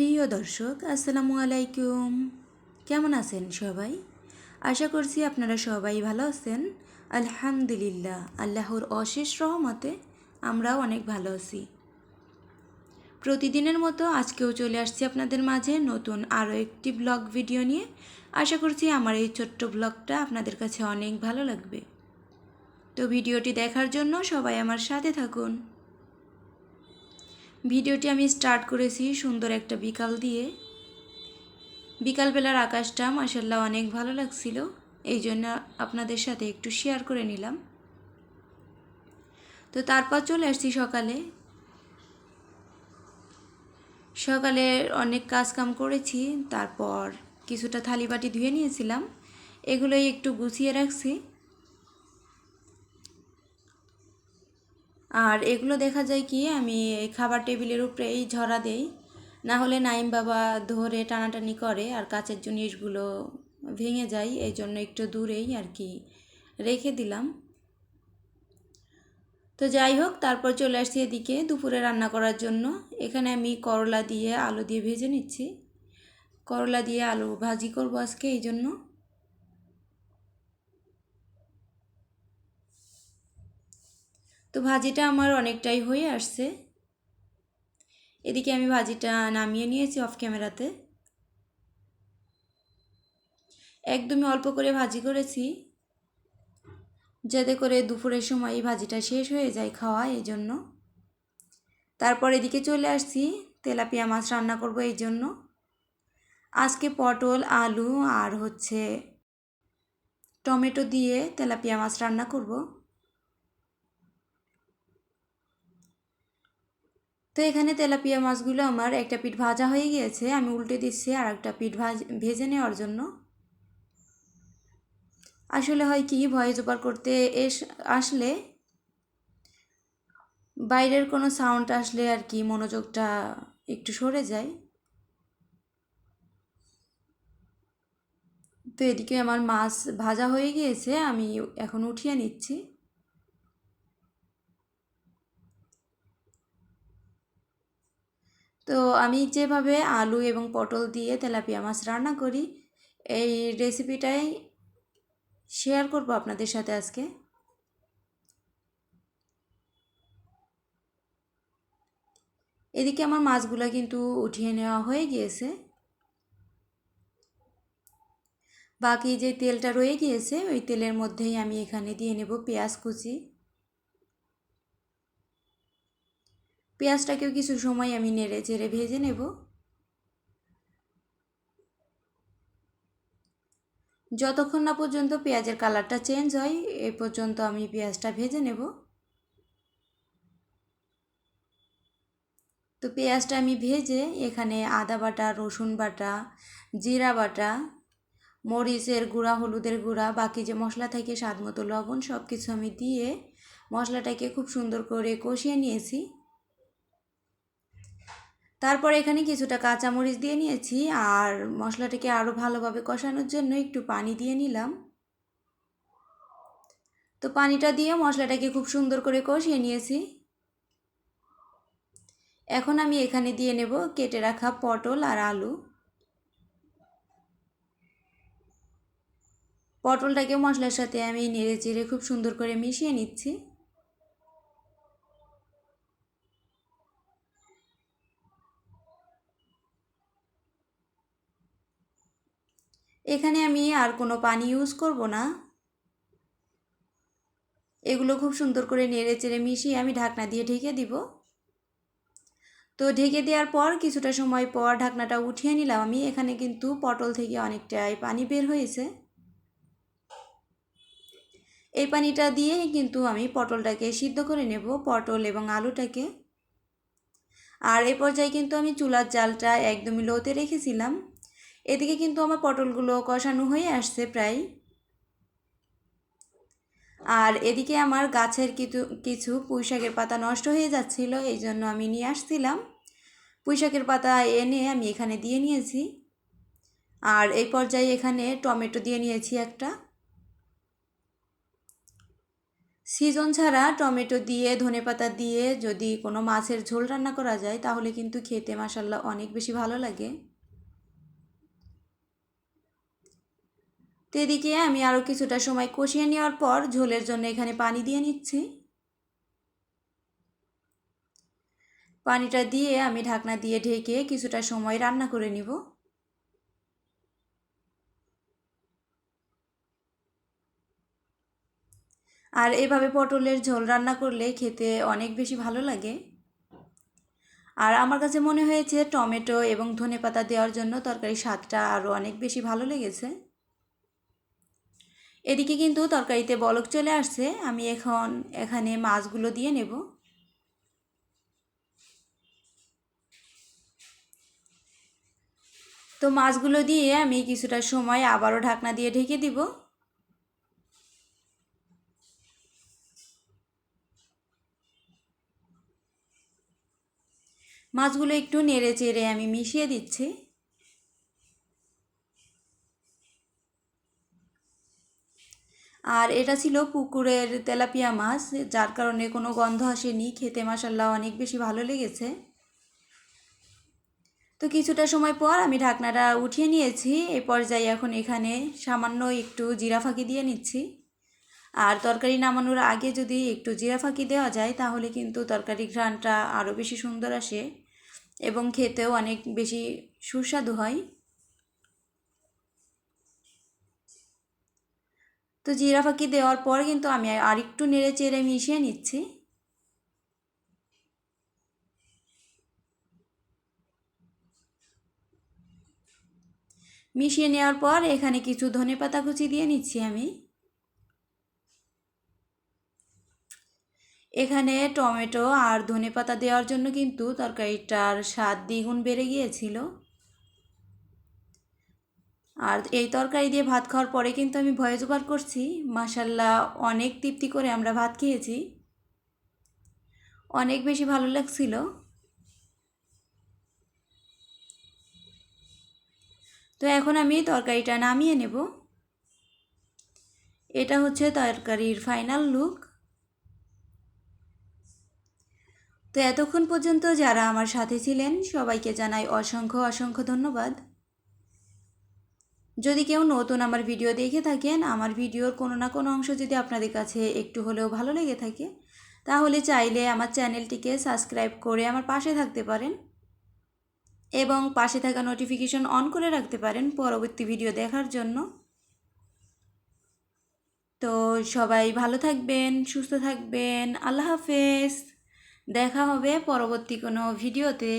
প্রিয় দর্শক, আসসালামু আলাইকুম। কেমন আছেন সবাই? আশা করছি আপনারা সবাই ভালো আছেন। আলহামদুলিল্লাহ, আল্লাহর অশেষ রহমতে আমরাও অনেক ভালো আছি। প্রতিদিনের মতো আজকেও চলে আসছি আপনাদের মাঝে নতুন আরও একটি ব্লগ ভিডিও নিয়ে। আশা করছি আমার এই ছোট্ট ব্লগটা আপনাদের কাছে অনেক ভালো লাগবে। তো ভিডিওটি দেখার জন্য সবাই আমার সাথে থাকুন। ভিডিওটি আমি স্টার্ট করেছি সুন্দর একটা বিকাল দিয়ে। বিকালবেলার আকাশটা মাসাল্লাহ অনেক ভালো লাগছিল, এই জন্য আপনাদের সাথে একটু শেয়ার করে নিলাম। তো তারপর চলে আসছি সকালে। সকালে অনেক কাজ কাম করেছি, তারপর কিছুটা থালি বাটি ধুয়ে নিয়েছিলাম, এগুলোই একটু গুছিয়ে রাখছি। আর এগুলো দেখা যায় কি, আমি খাবার টেবিলের উপরেই ঝরা দেই। না হলে নাইম বাবা ধরে টানাটানি করে আর কাচের জিনিসগুলো ভেঙে যায়, এই জন্য একটু দূরেই আর কি রেখে দিলাম। তো যাই হোক, তারপর চলে আসছি এদিকে দুপুরে রান্না করার জন্য। এখানে আমি করলা দিয়ে আলু দিয়ে ভেজে নিচ্ছি। করলা দিয়ে আলু ভাজি করব আজকে, এই জন্য। তো ভাজিটা আমার অনেকটাই হয়ে আসছে। এদিকে আমি ভাজিটা নামিয়ে নিয়েছি অফ ক্যামেরাতে একদমই অল্প করে ভাজি করেছি, যাতে করে দুপুরের সময় এই ভাজিটা শেষ হয়ে যায় খাওয়া, এই জন্য। তারপর এদিকে চলে আসছি, তেলাপিয়া মাছ রান্না করব এই জন্য। আজকে পটল, আলু আর হচ্ছে টমেটো দিয়ে তেলাপিয়া মাছ রান্না করব। তো এখানে তেলাপিয়া মাছগুলো আমার একটা পিঠ ভাজা হয়ে গিয়েছে, আমি উল্টে দিচ্ছি আর একটা পিঠ ভাজ, ভেজে নেওয়ার জন্য। আসলে হয় কি, ভয়েস ওভার করতে এস, আসলে বাইরের কোনো সাউন্ড আসলে আর কি মনোযোগটা একটু সরে যায়। তো এদিকে আমার মাছ ভাজা হয়ে গিয়েছে, আমি এখন উঠিয়ে নিচ্ছি। তো আমি যেভাবে আলু এবং পটল দিয়ে তেলাপিয়া মাছ রান্না করি, এই রেসিপিটাই শেয়ার করব আপনাদের সাথে আজকে। এদিকে আমার মাছগুলো কিন্তু উঠিয়ে নেওয়া হয়ে গিয়েছে। বাকি যে তেলটা রয়ে গিয়েছে, ওই তেলের মধ্যেই আমি এখানে দিয়ে নেব পেঁয়াজ কুচি। পেঁয়াজটাকেও কিছু সময় আমি নেড়ে চেড়ে ভেজে নেব। যতক্ষণ না পর্যন্ত পেঁয়াজের কালারটা চেঞ্জ হয়, এ পর্যন্ত আমি পেঁয়াজটা ভেজে নেব। তো পেঁয়াজটা আমি ভেজে এখানে আদা বাটা, রসুন বাটা, জিরা বাটা, মরিচের গুঁড়া, হলুদের গুঁড়া, বাকি যে মশলা থাকে, স্বাদ মতো লবণ সব কিছু আমি দিয়ে মশলাটাকে খুব সুন্দর করে কষিয়ে নিয়েছি। তারপর এখানে কিছুটা কাঁচামরিচ দিয়ে নিয়েছি আর মশলাটাকে আরও ভালোভাবে কষানোর জন্য একটু পানি দিয়ে নিলাম। তো পানিটা দিয়ে মশলাটাকে খুব সুন্দর করে কষিয়ে নিয়েছি। এখন আমি এখানে দিয়ে নেব কেটে রাখা পটল আর আলু। পটলটাকে মশলার সাথে আমি নেড়ে চেড়ে খুব সুন্দর করে মিশিয়ে নিচ্ছি। এখানে আমি আর কোনো পানি ইউজ করব না। এগুলো খুব সুন্দর করে নেড়ে চেড়ে মিশিয়ে আমি ঢাকনা দিয়ে ঢেকে দিব। তো ঢেকে দেওয়ার পর কিছুটা সময় পর ঢাকনাটা উঠিয়ে নিলাম আমি। এখানে কিন্তু পটল থেকে অনেকটাই পানি বের হয়েছে। এই পানিটা দিয়ে কিন্তু আমি পটলটাকে সিদ্ধ করে নেব, পটল এবং আলুটাকে। আর এ পর্যায়ে কিন্তু আমি চুলার জালটা একদমই লোতে রেখেছিলাম। এদিকে কিন্তু আমার পটলগুলো কষানো হয়ে আসছে প্রায়। আর এদিকে আমার গাছের কিছু কিছু পুঁইশাকের পাতা নষ্ট হয়ে যাচ্ছিল, এই জন্য আমি নিয়ে আসছিলাম। পুঁইশাকের পাতা এনে আমি এখানে দিয়ে নিয়েছি। আর এই পর্যায়ে এখানে টমেটো দিয়ে নিয়েছি একটা। সিজন ছাড়া টমেটো দিয়ে ধনেপাতা দিয়ে যদি কোনো মাছের ঝোল রান্না করা যায়, তাহলে কিন্তু খেতে মাসাল্লাহ অনেক বেশি ভালো লাগে। তো এদিকে আমি আরও কিছুটা সময় কষিয়ে নেওয়ার পর ঝোলের জন্য এখানে পানি দিয়ে নিচ্ছি। পানিটা দিয়ে আমি ঢাকনা দিয়ে ঢেকে কিছুটা সময় রান্না করে নিব। আর এভাবে পটলের ঝোল রান্না করলে খেতে অনেক বেশি ভালো লাগে। আর আমার কাছে মনে হয়েছে টমেটো এবং ধনে পাতা দেওয়ার জন্য তরকারি স্বাদটা আরও অনেক বেশি ভালো লেগেছে। এদিকে কিন্তু তরকারিতে বলক চলে আসছে। আমি এখন এখানে মাছগুলো দিয়ে নেব। তো মাছগুলো দিয়ে আমি কিছুটা সময় আবারও ঢাকনা দিয়ে ঢেকে দিব। মাছগুলো একটু নেড়ে চেড়ে আমি মিশিয়ে দিচ্ছি। আর এটা ছিল পুকুরের তেলাপিয়া মাছ, যার কারণে কোনো গন্ধ আসেনি। খেতে মাসাল্লাহ অনেক বেশি ভালো লেগেছে। তো কিছুটা সময় পর আমি ঢাকনাটা উঠিয়ে নিয়েছি। এই পর্যায়ে এখন এখানে সামান্য একটু জিরা ফাঁকি দিয়ে নিচ্ছি। আর তরকারি নামানোর আগে যদি একটু জিরা ফাঁকি দেওয়া যায়, তাহলে কিন্তু তরকারি ঘ্রাণটা আরও বেশি সুন্দর আসে এবং খেতেও অনেক বেশি সুস্বাদু হয়। তো জিরা ফাঁকি দেওয়ার পর কিন্তু আমি আরেকটু নেড়ে চেড়ে মিশিয়ে নিচ্ছি। মিশিয়ে নেওয়ার পর এখানে কিছু ধনে পাতা কুচি দিয়ে নিচ্ছি আমি। এখানে টমেটো আর ধনে পাতা দেওয়ার জন্য কিন্তু তরকারিটার স্বাদ দ্বিগুণ বেড়ে গিয়েছিল। আর এই তরকারি দিয়ে ভাত খাওয়ার পরে কিন্তু আমি ভয়েস ওভার করছি। মাসাল্লাহ অনেক তৃপ্তি করে আমরা ভাত খেয়েছি। অনেক বেশি ভালো লাগছিল। তো এখন আমি তরকারিটা নামিয়ে নেব। এটা হচ্ছে তরকারির ফাইনাল লুক তো এতক্ষণ পর্যন্ত যারা আমার সাথে ছিলেন, সবাইকে জানাই অসংখ্য অসংখ্য ধন্যবাদ। যদি কেউ নতুন আমার ভিডিও দেখে থাকেন, আমার ভিডিওর কোনো না কোনো অংশ যদি আপনাদের কাছে একটু হলেও ভালো লেগে থাকে, তাহলে চাইলে আমার চ্যানেলটিকে সাবস্ক্রাইব করে আমার পাশে থাকতে পারেন এবং পাশে থাকা নোটিফিকেশন অন করে রাখতে পারেন পরবর্তী ভিডিও দেখার জন্য। তো সবাই ভালো থাকবেন, সুস্থ থাকবেন, আল্লাহ হাফেজ, দেখা হবে পরবর্তী কোনো ভিডিওতে।